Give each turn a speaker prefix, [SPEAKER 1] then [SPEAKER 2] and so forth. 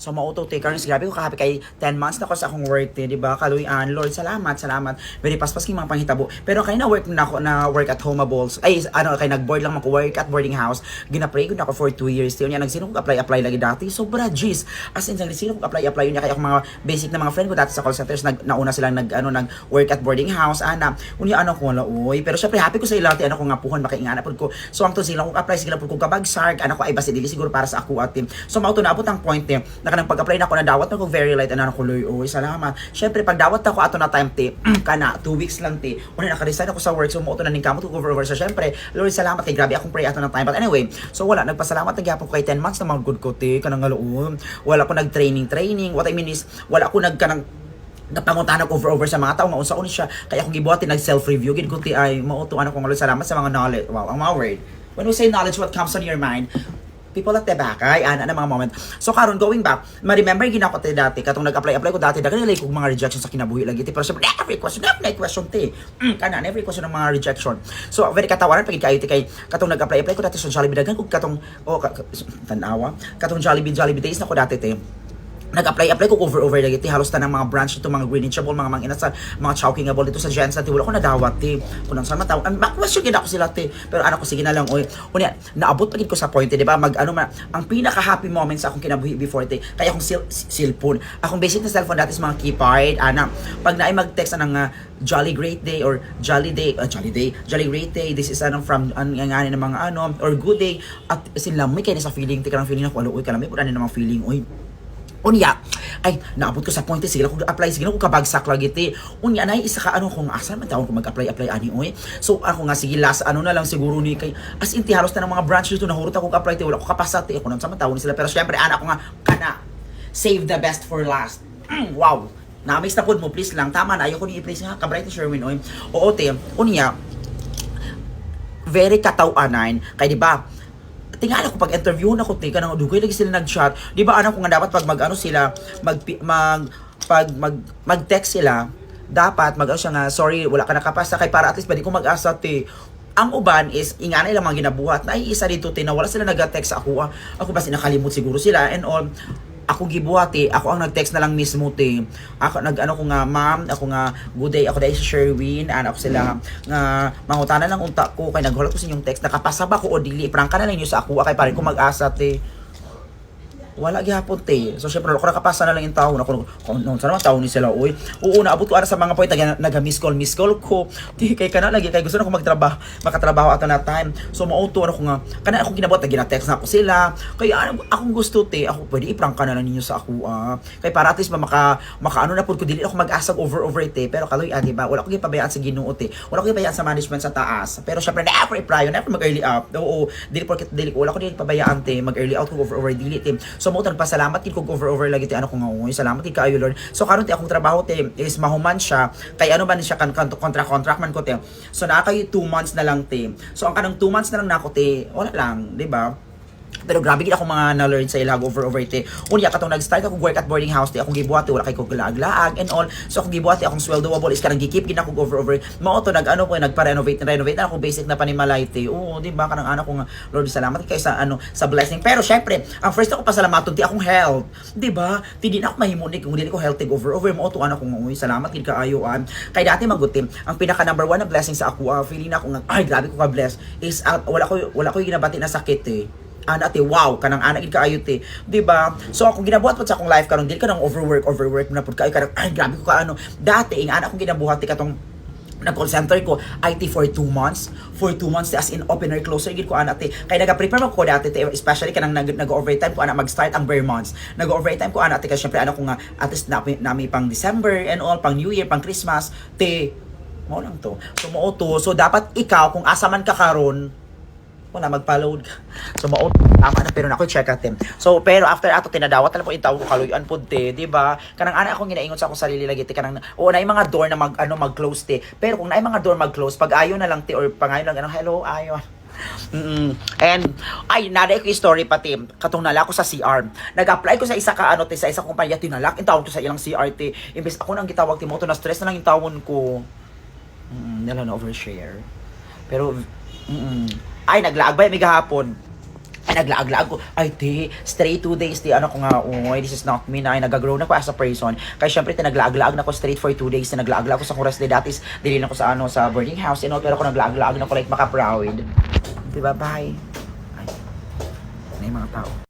[SPEAKER 1] So mauto te karon grabe ko kahappy kay 10 months na ko sa akong work te, di ba? Kaluyan, Lord, salamat, salamat. Very paspas king mga panghitabo. Pero kay na work na ako na work at home balls. Ay ano kay nag-board lang ako work at boarding house. Gina-pray ko na ako for 2 years. Tiyo niya nagsino ko apply apply lagi dati. Sobra jeez. As in sino ko apply apply yun niya kay ako mga basic na mga friend ko dati sa call centers nag nauna silang nag ano nag work at boarding house ana. Unya ano ko wala oy. Pero syempre happy ko sa ilati ano ko nga puhon makaingana pud ko. So ang to sila ko apply sila pud ko kabagsarg ano ko ay basi dili siguro para sa ako at team. So mao to naabot ang point eh na kanang pag-apply na ako na dawat na ko very light ano ko loy oy salamat. Syempre pag dawat ako ato na time te kana 2 weeks lang te. Una naka-resign ako sa work so mo to na ning kamot ko over over so syempre Lord salamat kay grabe akong pray ato na time but anyway so wala nagpasalamat na gyapon ko kay 10 months na mga good ko te kanang ngaloon. Wala ko nag-training training what I mean is wala ko nag kanang napanguntahan ako over over sa mga tao nga unsa ni siya kaya akong gibuhat nag self review gid ko ti ay mauto ano ko ngalo salamat sa mga knowledge wow ang mga word when we say knowledge what comes on your mind people at Tebakay, ana na mga moment. So karon going back, ma-remember gina ko ti dati katong nag-apply apply ko dati daghan nila kog mga rejection sa kinabuhi lagi ti pero syempre every question every question ti. Mm, kana every question ng mga rejection. So very katawaran pag kayo ti kay katong nag-apply apply ko dati sa Jollibee daghan kog katong oh ka- tanawa katong Jollibee Jollibee days na ko dati ti nag-apply apply ko over over lagi ti halos ta ng mga branch ito mga greenachable mga mga ina sa mga chowkingable dito sa Jensen ti wala ko nadawat ti kunang sa mataw ang question gid ako sila ti pero anak ko sige na lang oy. Unya naabot pa gid ko sa point di ba? Mag ano man ang pinaka happy moment sa akong kinabuhi before ti kaya akong sil- cellphone. Akong basic na cellphone dati is mga keypad ana. Pag naay mag-text ng uh, Jolly Great Day or Jolly Day uh, Jolly Day Jolly Great Day this is ano from ang ang ano ng mga ano or good day. At sila may kaya sa feeling ti karang feeling ako alo oy kalami pud ani namang feeling oy Unya, ay, naabot ko sa point, eh, sige lang ko apply, sige lang ko kabagsak lagi, ti. Unya, na isa ka, ano, kung asan man taon ko mag-apply, apply, ani, oy. So, ako nga, sige, last, ano na lang, siguro ni, kay, as in, ti, halos na ng mga branch dito, nahurot ako apply, ti, wala ko kapasa, ti, ako nang sa taon sila, pero syempre, anak ko nga, kana, save the best for last. Mm, wow. Na-amaze na po mo, please lang. Tama na, ayoko ni i-place nga, kabray ti Sherwin, oy. Oo, ti, unya, very katawanan, kay di ba, tingala ko pag interview na ko tika nang dugay lagi sila nag-chat. Di ba anak ko nga dapat pag mag-ano sila, mag mag pag mag mag-text sila, dapat mag-ano siya nga, sorry, wala ka nakapasa kay para at least pwede ko mag-asa ti ang uban is ingana ilang mga ginabuhat na isa dito ti na wala sila nag-text sa ako ah. ako basi nakalimot siguro sila and all ako gibuhat eh. Ako ang nag-text na lang mismo te. Ako nag ano ko nga ma'am, ako nga good day ako dahil si Sherwin, ano ako sila nga mangutana lang unta ko kay naghulat ko sa inyong text nakapasa ba ko o dili prangka na lang niyo sa ako kay pare ko mag-asa te wala gihapon te. So syempre ako nakapasa na lang yung taon ako no, sana taon ni sila oy. Oo naabot ko ara sa mga point nag nag miss call miss call ko. Di kay kana lagi kay gusto na ko magtrabaho, makatrabaho ato na time. So mauto ako nga kana ako ginabuhat na gina-text na ako sila. Kaya ano, akong gusto te, ako pwede i-prank ka na lang ninyo sa ako ah. Kay para at least maka makaano na pud ko dili ako mag-asag over over te. Pero kaloy ah, di ba? Wala ko gipabayaan sa Ginoo te. Wala ko gipabayaan sa management sa taas. Pero syempre never i-prior, never mag-early up. Oo, dili porket dili ko wala ko dili pabayaan te, mag-early out ko over over dili te. So mo pasalamat gid ko over over lagi te ano ko nga uy. Salamat gid kaayo Lord. So karon te akong trabaho te is mahuman siya. Kay ano man siya kan kan contract man ko te. So naa kay 2 months na lang te. So ang kanang 2 months na lang nako te, wala lang, di ba? Pero grabe gid ako mga na-learn sa ilag over over te. Unya katong nag-start ako work at boarding house te akong gibuhat te wala kay ko laag-laag and all. So akong gibuhat te akong sweldowable is kanang gikip gid ako over over. Mao to nag-ano ko nagpa-renovate renovate na ako basic na panimalay te. Oo, di ba kanang anak ko nga Lord salamat kay sa ano sa blessing. Pero syempre, ang first ako pasalamaton ti akong health. Di ba? Ti di na ako mahimunik kung dili ko healthy over over mo to anak ko nga. Salamat gid kaayo an. Kay dati magutim. Ang pinaka number one na blessing sa ako, ah, feeling na ako nga ay grabe ko ka bless is ah, wala ko wala ko ginabati na sakit eh ana te wow kanang ana gid kaayo te. Di ba so ako ginabuhat pud sa akong life karon dili ka nang overwork overwork na pud kaayo kanang ay grabe ko kaano dati ing ana akong ginabuhat ti katong nag call center ko IT for 2 months. For 2 months as in opener closer gid ko ana te. Kay naga-prepare ko dati te especially kanang nag nag-overtime ko ana mag-start ang bare months. Nag-overtime ko ana te kasi syempre ana ko nga at least na, nami pang December and all pang New Year pang Christmas te. Mo lang to. So mo to. So dapat ikaw kung asa man ka karon wala mag-follow ka. So mao tama na pero nako check atin. So pero after ato tinadawat na po itaw ko kaluyan pud te, di ba? Kanang ana akong ginaingon sa akong sarili lagi te kanang o naay mga door na mag ano mag-close te. Pero kung naay mga door mag-close pag ayo na lang te or pangayo lang anong hello ayo. Mm And ay naday ko yung story pati katong nala ko sa CR. Nag-apply ko sa isa ka ano te sa isa kumpanya tinalak in tawon ko sa ilang CR te. Imbes ako nang gitawag ti mo na stress na lang yung tawon ko. Mm, nila na overshare. Pero mm ay naglaagbay mi gahapon. Ay, naglaag-laag ko. Ay, di, straight two days, di, ano ko nga, uy, this is not me na, ay, nagagrow na ko as a person. Kaya syempre, tinaglaag-laag na ko straight for two days, tinaglaag-laag ko sa kuras de datis, dili na ko sa, ano, sa boarding house, and all, pero ako naglaag-laag na ko, like, maka-proud. Diba, bye. Ay, na mga tao.